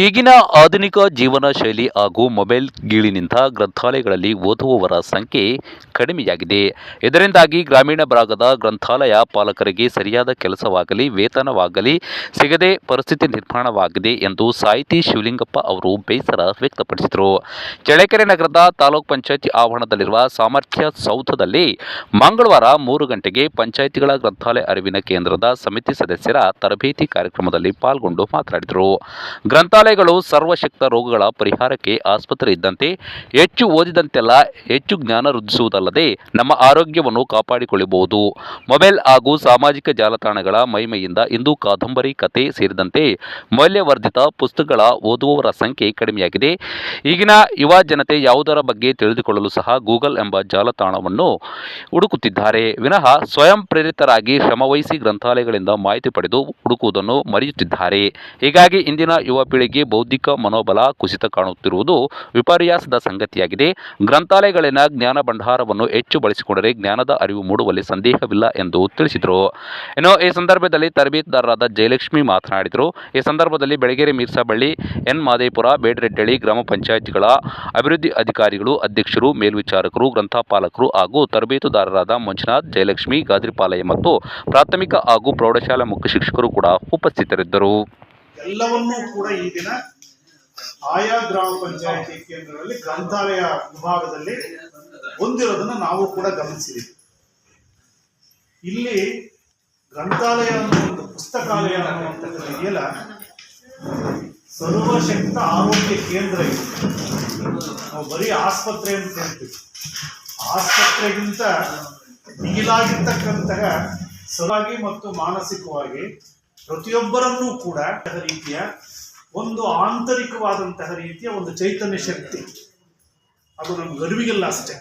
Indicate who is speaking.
Speaker 1: ಈಗಿನ ಆಧುನಿಕ ಜೀವನ ಶೈಲಿ ಹಾಗೂ ಮೊಬೈಲ್ ಗೀಳಿನಿಂದ ಗ್ರಂಥಾಲಯಗಳಲ್ಲಿ ಓದುವವರ ಸಂಖ್ಯೆ ಕಡಿಮೆಯಾಗಿದೆ. ಇದರಿಂದಾಗಿ ಗ್ರಾಮೀಣ ಭಾಗದ ಗ್ರಂಥಾಲಯ ಪಾಲಕರಿಗೆ ಸರಿಯಾದ ಕೆಲಸವಾಗಲಿ, ವೇತನವಾಗಲಿ, ಸಿಗದೆ ಪರಿಸ್ಥಿತಿ ನಿರ್ಮಾಣವಾಗಿದೆ ಎಂದು ಸಾಹಿತಿ ಶಿವಲಿಂಗಪ್ಪ ಅವರು ಬೇಸರ ವ್ಯಕ್ತಪಡಿಸಿದರು. ಚಳ್ಳಕೆರೆ ನಗರದ ತಾಲೂಕ್ ಪಂಚಾಯತಿ ಆವರಣದಲ್ಲಿರುವ ಸಾಮರ್ಥ್ಯ ಸೌಧದಲ್ಲಿ ಮಂಗಳವಾರ ಮೂರು ಗಂಟೆಗೆ ಪಂಚಾಯಿತಿಗಳ ಗ್ರಂಥಾಲಯ ಅರಿವಿನ ಕೇಂದ್ರದ ಸಮಿತಿ ಸದಸ್ಯರ ತರಬೇತಿ ಕಾರ್ಯಕ್ರಮದಲ್ಲಿ ಪಾಲ್ಗೊಂಡು ಮಾತನಾಡಿದರು. ಗ್ರಂಥಾಲಯಗಳು ಸರ್ವಶಕ್ತ ರೋಗಗಳ ಪರಿಹಾರಕ್ಕೆ ಆಸ್ಪತ್ರೆ ಇದ್ದಂತೆ ಹೆಚ್ಚು ಓದಿದಂತೆಲ್ಲ ಹೆಚ್ಚು ಜ್ಞಾನ ವೃದ್ಧಿಸುವುದಲ್ಲದೆ ನಮ್ಮ ಆರೋಗ್ಯವನ್ನು ಕಾಪಾಡಿಕೊಳ್ಳಬಹುದು. ಮೊಬೈಲ್ ಹಾಗೂ ಸಾಮಾಜಿಕ ಜಾಲತಾಣಗಳ ಮಹಿಮೆಯಿಂದ ಇಂದು ಕಾದಂಬರಿ ಕತೆ ಸೇರಿದಂತೆ ಮೌಲ್ಯವರ್ಧಿತ ಪುಸ್ತಕಗಳ ಓದುವವರ ಸಂಖ್ಯೆ ಕಡಿಮೆಯಾಗಿದೆ. ಈಗಿನ ಯುವ ಜನತೆ ಯಾವುದರ ಬಗ್ಗೆ ತಿಳಿದುಕೊಳ್ಳಲು ಸಹ ಗೂಗಲ್ ಎಂಬ ಜಾಲತಾಣವನ್ನು ಹುಡುಕುತ್ತಿದ್ದಾರೆ. ವಿನಃ ಸ್ವಯಂ ಪ್ರೇರಿತರಾಗಿ ಶ್ರಮವಹಿಸಿ ಗ್ರಂಥಾಲಯಗಳಿಂದ ಮಾಹಿತಿ ಪಡೆದು ಹುಡುಕುವುದನ್ನು ಮರೆಯುತ್ತಿದ್ದಾರೆ. ಹೀಗಾಗಿ ಇಂದಿನ ಯುವ ಪೀಳಿಗೆ ಬೌದ್ಧಿಕ ಮನೋಬಲ ಕುಸಿತ ಕಾಣುತ್ತಿರುವುದು ವಿಪರ್ಯಾಸದ ಸಂಗತಿಯಾಗಿದೆ. ಗ್ರಂಥಾಲಯಗಳಲ್ಲಿನ ಜ್ಞಾನ ಭಂಡಾರವನ್ನು ಹೆಚ್ಚು ಬಳಸಿಕೊಂಡರೆ ಜ್ಞಾನದ ಅರಿವು ಮೂಡುವಲ್ಲಿ ಸಂದೇಹವಿಲ್ಲ ಎಂದು ತಿಳಿಸಿದರು. ಇನ್ನು ಈ ಸಂದರ್ಭದಲ್ಲಿ ತರಬೇತುದಾರರಾದ ಜಯಲಕ್ಷ್ಮಿ ಮಾತನಾಡಿದರು. ಈ ಸಂದರ್ಭದಲ್ಲಿ ಬೆಳಗೆರೆ ಮೀರ್ಸಾಬಳ್ಳಿ, ಎನ್. ಮಾದೇಪುರ, ಬೇಡರೆಡ್ಡಳ್ಳಿ ಗ್ರಾಮ ಪಂಚಾಯತ್ಗಳ ಅಭಿವೃದ್ಧಿ ಅಧಿಕಾರಿಗಳು, ಅಧ್ಯಕ್ಷರು, ಮೇಲ್ವಿಚಾರಕರು, ಗ್ರಂಥಪಾಲಕರು ಹಾಗೂ ತರಬೇತುದಾರರಾದ ಮಂಜುನಾಥ್, ಜಯಲಕ್ಷ್ಮಿ, ಗಾದ್ರಿಪಾಲಯ್ಯ ಮತ್ತು ಪ್ರಾಥಮಿಕ ಹಾಗೂ ಪ್ರೌಢಶಾಲಾ ಮುಖ್ಯ ಶಿಕ್ಷಕರು ಕೂಡ ಉಪಸ್ಥಿತರಿದ್ದರು.
Speaker 2: ಎಲ್ಲವನ್ನೂ ಕೂಡ ಈ ದಿನ ಆಯಾ ಗ್ರಾಮ ಪಂಚಾಯತಿ ಕೇಂದ್ರಗಳಲ್ಲಿ ಗ್ರಂಥಾಲಯ ವಿಭಾಗದಲ್ಲಿ ಹೊಂದಿರೋದನ್ನ ನಾವು ಕೂಡ ಗಮನಿಸಿದ್ದೀವಿ. ಇಲ್ಲಿ ಗ್ರಂಥಾಲಯ ಅನ್ನೋ ಒಂದು ಪುಸ್ತಕಾಲಯ ಅನ್ನುವಂಥದ್ದು ಇದೆಯಲ್ಲ ಸರ್ವಶಕ್ತ ಆರೋಗ್ಯ ಕೇಂದ್ರ ಇದೆ. ನಾವು ಬರೀ ಆಸ್ಪತ್ರೆ ಅಂತ ಹೇಳ್ತೀವಿ. ಆಸ್ಪತ್ರೆಗಿಂತ ಮಿಗಿಲಾಗಿರ್ತಕ್ಕಂತಹ ಸರಾಗಿ ಮತ್ತು ಮಾನಸಿಕವಾಗಿ ಪ್ರತಿಯೊಬ್ಬರನ್ನೂ ಕೂಡ ರೀತಿಯ ಒಂದು ಆಂತರಿಕವಾದಂತಹ ರೀತಿಯ ಒಂದು ಚೈತನ್ಯ ಶಕ್ತಿ. ಅದು ನಮ್ಗೆ ಅರಿವಿಗೆಲ್ಲ ಅಷ್ಟೇ.